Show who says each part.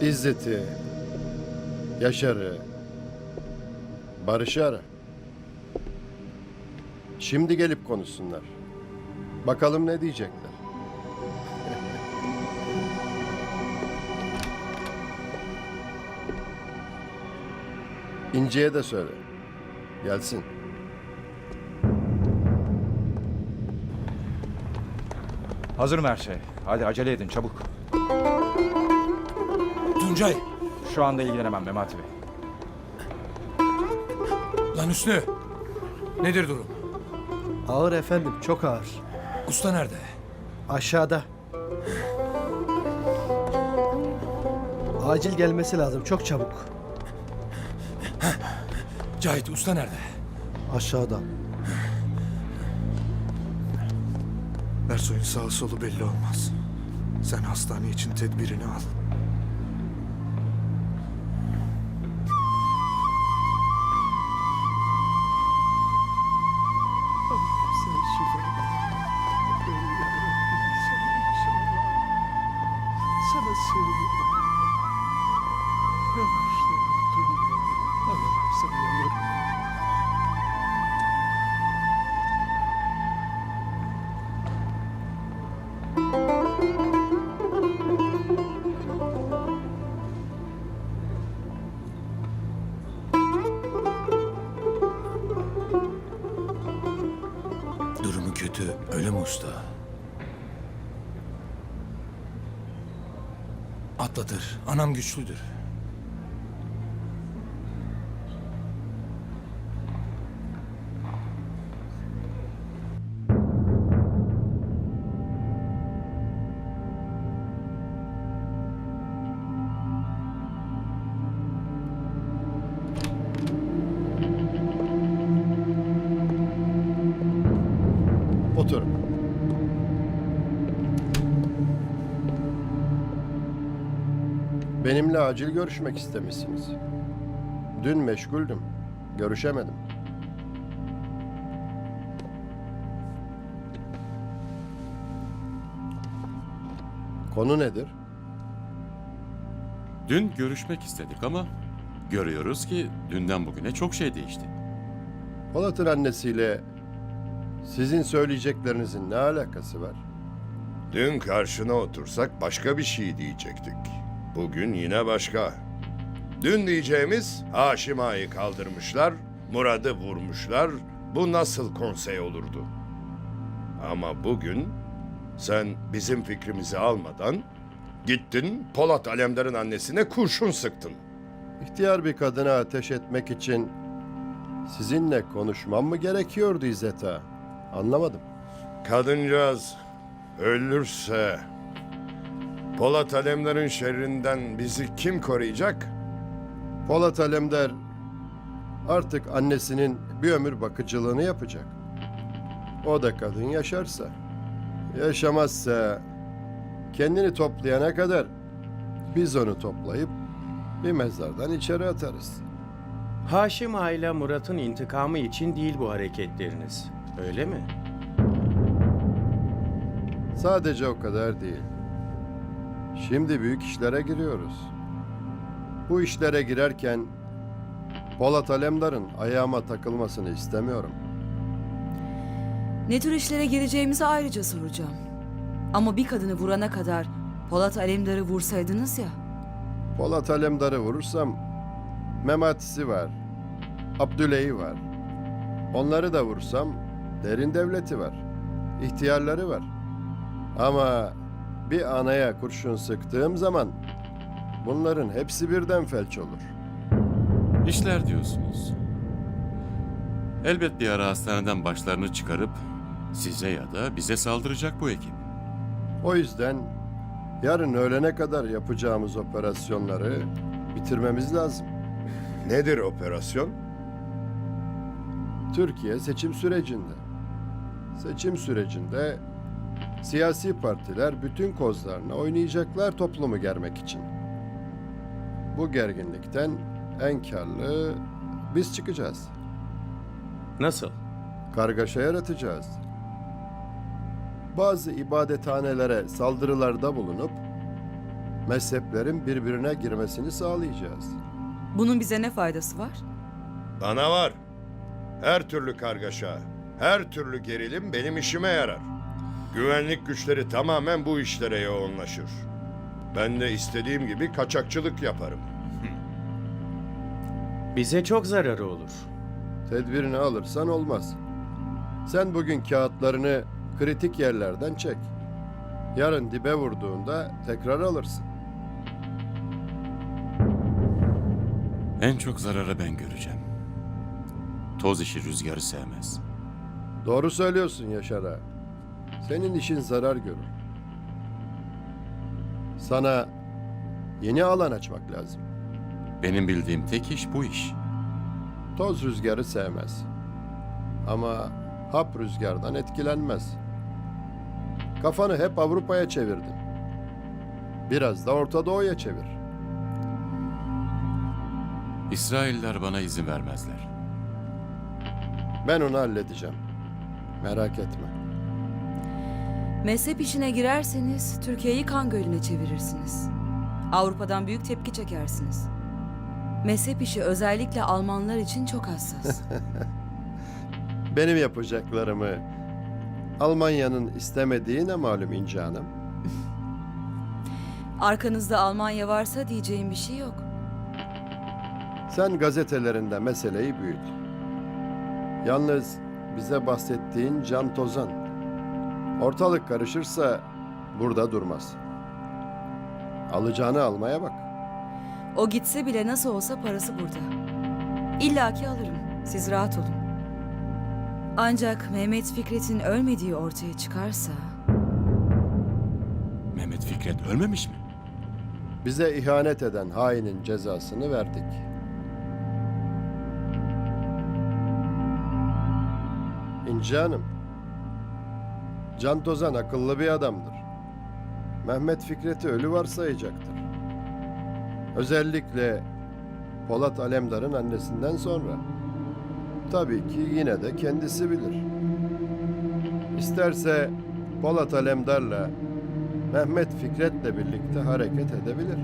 Speaker 1: İzzet'i, Yaşar'ı, Barış'ı ara. Şimdi gelip konuşsunlar. Bakalım ne diyecekler. İnce'ye de söyle. Gelsin.
Speaker 2: Hazır mı her şey? Hadi acele edin çabuk.
Speaker 3: Tuncay,
Speaker 2: Şu anda ilgilenemem Memati Bey.
Speaker 3: lan Hüsnü. Nedir durum?
Speaker 4: Ağır efendim, çok ağır.
Speaker 3: Usta nerede?
Speaker 4: Aşağıda. Acil gelmesi lazım, çok çabuk.
Speaker 3: Cahit usta nerede?
Speaker 4: Aşağıda.
Speaker 5: Ersoy'un sağ solu belli olmaz. Sen hastane için tedbirini al.
Speaker 3: Kötü, öyle mi usta? Atlatır, anam güçlüdür.
Speaker 1: Otur. Benimle acil görüşmek istemişsiniz. Dün meşguldüm. Görüşemedim. Konu nedir?
Speaker 6: Dün görüşmek istedik ama görüyoruz ki dünden bugüne çok şey değişti.
Speaker 1: Polat'ın annesiyle sizin söyleyeceklerinizin ne alakası var?
Speaker 7: Dün karşına otursak başka bir şey diyecektik. Bugün yine başka. Dün diyeceğimiz Haşim Ağa'yı kaldırmışlar, Murad'ı vurmuşlar. Bu nasıl konsey olurdu? Ama bugün sen bizim fikrimizi almadan gittin Polat Alemdar'ın annesine kurşun sıktın.
Speaker 1: İhtiyar bir kadına ateş etmek için sizinle konuşmam mı gerekiyordu İzzet Ağa? Anlamadım.
Speaker 7: Kadıncağız ölürse Polat Alemdar'ın şerrinden bizi kim koruyacak?
Speaker 1: Polat Alemdar artık annesinin bir ömür bakıcılığını yapacak. O da kadın yaşarsa. Yaşamazsa kendini toplayana kadar biz onu toplayıp bir mezardan içeri atarız.
Speaker 8: Haşim Ağa ile Murat'ın intikamı için değil bu hareketleriniz. Öyle mi?
Speaker 1: Sadece o kadar değil. Şimdi büyük işlere giriyoruz. Bu işlere girerken Polat Alemdar'ın ayağıma takılmasını istemiyorum.
Speaker 9: Ne tür işlere gireceğimizi ayrıca soracağım. Ama bir kadını vurana kadar Polat Alemdar'ı vursaydınız ya.
Speaker 1: Polat Alemdar'ı vurursam Mematisi var, Abdüley'i var. Onları da vursam derin devleti var, ihtiyarları var. Ama bir anaya kurşun sıktığım zaman bunların hepsi birden felç olur.
Speaker 6: İşler diyorsunuz. Elbet bir ara hastaneden başlarını çıkarıp size ya da bize saldıracak bu ekip.
Speaker 1: O yüzden yarın öğlene kadar yapacağımız operasyonları bitirmemiz lazım.
Speaker 7: Nedir operasyon?
Speaker 1: Türkiye seçim sürecinde. Seçim sürecinde siyasi partiler bütün kozlarını oynayacaklar toplumu germek için. Bu gerginlikten en karlı biz çıkacağız.
Speaker 8: Nasıl?
Speaker 1: Kargaşa yaratacağız. Bazı ibadethanelere saldırılarda bulunup mezheplerin birbirine girmesini sağlayacağız.
Speaker 9: Bunun bize ne faydası var?
Speaker 7: Bana var. Her türlü kargaşa, her türlü gerilim benim işime yarar. Güvenlik güçleri tamamen bu işlere yoğunlaşır. Ben de istediğim gibi kaçakçılık yaparım.
Speaker 8: Bize çok zararı olur.
Speaker 1: Tedbirini alırsan olmaz. Sen bugün kağıtlarını kritik yerlerden çek. Yarın dibe vurduğunda tekrar alırsın.
Speaker 6: En çok zararı ben göreceğim. Toz işi rüzgarı sevmez.
Speaker 1: Doğru söylüyorsun Yaşar ağa. Senin işin zarar görür. Sana yeni alan açmak lazım.
Speaker 6: Benim bildiğim tek iş bu iş.
Speaker 1: Toz rüzgarı sevmez. Ama hap rüzgardan etkilenmez. Kafanı hep Avrupa'ya çevirdin. Biraz da Orta Doğu'ya çevir.
Speaker 6: İsrailler bana izin vermezler.
Speaker 1: Ben onu halledeceğim. Merak etme.
Speaker 9: Mezhep işine girerseniz Türkiye'yi kan gölüne çevirirsiniz. Avrupa'dan büyük tepki çekersiniz. Mezhep işi özellikle Almanlar için çok hassas.
Speaker 1: Benim yapacaklarımı Almanya'nın istemediği ne malum İnci Hanım?
Speaker 9: Arkanızda Almanya varsa diyeceğim bir şey yok.
Speaker 1: Sen gazetelerinde meseleyi büyüt. Yalnız bize bahsettiğin Can Tozan. Ortalık karışırsa burada durmaz. Alacağını almaya bak.
Speaker 9: O gitse bile nasıl olsa parası burada. İlla ki alırım. Siz rahat olun. Ancak Mehmet Fikret'in ölmediği ortaya çıkarsa...
Speaker 6: Mehmet Fikret ölmemiş mi?
Speaker 1: Bize ihanet eden hainin cezasını verdik. İnci Hanım, Can Tozan akıllı bir adamdır. Mehmet Fikret'i ölü varsayacaktır. Özellikle Polat Alemdar'ın annesinden sonra. Tabii ki yine de kendisi bilir. İsterse Polat Alemdar'la Mehmet Fikret'le birlikte hareket edebilir.